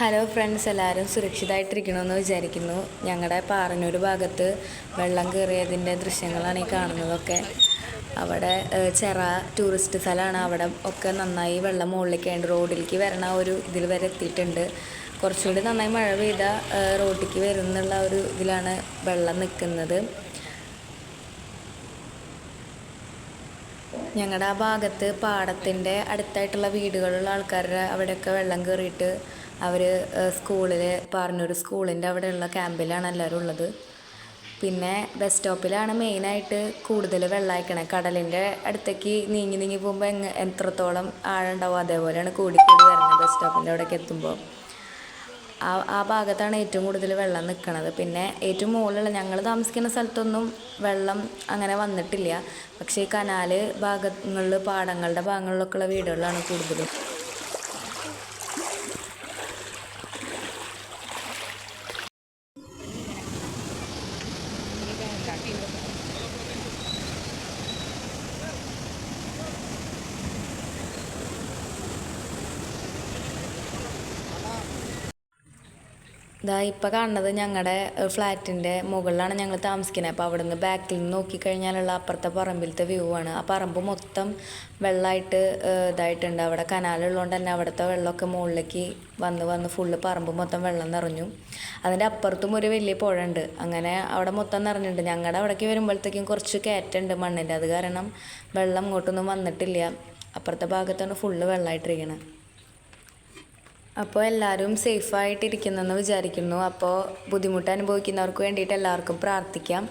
Hello friends എല്ലാവരും സുരക്ഷിതമായിട്ടിരിക്കണമെന്ന് വിചാരിക്കുന്നു. ഞങ്ങളുടെ പാറനൂർ ഭാഗത്ത് വെള്ളം കയറിയതിന്റെ ദൃശ്യങ്ങളാണ് ഈ കാണുന്നതൊക്കെ. അവിടെ ചെറ ടൂറിസ്റ്റ് സ്ഥലമാണ് അവിടെ ഒക്കെ നന്നായി വെള്ളം മുകളിലേക്ക് ഉണ്ട് റോഡിലേക്ക് വരണ ഒരു ഇതിൽ വരെ എത്തിയിട്ടുണ്ട്. കുറച്ചുകൂടി നന്നായി മഴ പെയ്താൽ റോഡിലേക്ക് വരുന്നുള്ള ഒരു ഇതിലാണ് വെള്ളം നിൽക്കുന്നത്. ഞങ്ങളുടെ ആ ഭാഗത്ത് പാടത്തിന്റെ അടുത്തായിട്ടുള്ള വീടുകളുള്ള ആൾക്കാരുടെ അവിടെയൊക്കെ വെള്ളം കയറിയിട്ട് അവർ സ്കൂളിൽ പറഞ്ഞൊരു സ്കൂളിന്റെ അവിടെയുള്ള ക്യാമ്പിലാണ് എല്ലാവരും ഉള്ളത്. പിന്നെ ബസ് സ്റ്റോപ്പിലാണ് മെയിനായിട്ട് കൂടുതൽ വെള്ളം കടലിന്റെ അടുത്തേക്ക് നീങ്ങി നീങ്ങി പോകുമ്പോൾ എങ്ങ എത്രത്തോളം ആഴുണ്ടാവും അതേപോലെയാണ് കൂടി കൂടി ബസ് സ്റ്റോപ്പിന്റെ അവിടേക്ക് എത്തുമ്പോൾ ആ ആ ഭാഗത്താണ് ഏറ്റവും കൂടുതൽ വെള്ളം നിൽക്കുന്നത് പിന്നെ ഏറ്റവും മുകളിലുള്ള ഞങ്ങൾ താമസിക്കുന്ന സ്ഥലത്തൊന്നും വെള്ളം അങ്ങനെ വന്നിട്ടില്ല. പക്ഷേ ഈ കനാല് ഭാഗങ്ങളിൽ പാടങ്ങളുടെ ഭാഗങ്ങളിലൊക്കെയുള്ള വീടുകളിലാണ് കൂടുതലും ഇതാ ഇപ്പോൾ കാണുന്നത് ഞങ്ങളുടെ ഫ്ലാറ്റിന്റെ മുകളിലാണ് ഞങ്ങൾ താമസിക്കുന്നത് അപ്പോൾ അവിടെ നിന്ന് ബാക്കിൽ നിന്ന് നോക്കിക്കഴിഞ്ഞാലുള്ള അപ്പുറത്തെ പറമ്പിലത്തെ വ്യൂ ആണ്. ആ പറമ്പ് മൊത്തം വെള്ളമായിട്ട് ഇതായിട്ടുണ്ട്. അവിടെ കനാലുള്ളതുകൊണ്ട് തന്നെ അവിടുത്തെ വെള്ളമൊക്കെ മുകളിലേക്ക് വന്ന് വന്ന് ഫുള്ള് പറമ്പ് മൊത്തം വെള്ളം നിറഞ്ഞു. അതിന്റെ അപ്പുറത്തും ഒരു വലിയ പുഴ ഉണ്ട് അങ്ങനെ അവിടെ മൊത്തം നിറഞ്ഞിട്ടുണ്ട്. ഞങ്ങളുടെ അവിടേക്ക് വരുമ്പോഴത്തേക്കും കുറച്ച് കയറ്റുണ്ട് മണ്ണിന്റെ അത് കാരണം വെള്ളം ഇങ്ങോട്ടൊന്നും വന്നിട്ടില്ല. അപ്പുറത്തെ ഭാഗത്താണ് ഫുള്ള് വെള്ളമായിട്ടിരിക്കുന്നത് അപ്പോൾ എല്ലാവരും സേഫായിട്ടിരിക്കുന്നെന്ന് വിചാരിക്കുന്നു. അപ്പോൾ ബുദ്ധിമുട്ട് അനുഭവിക്കുന്നവർക്ക് വേണ്ടിയിട്ട് എല്ലാവർക്കും പ്രാർത്ഥിക്കാം.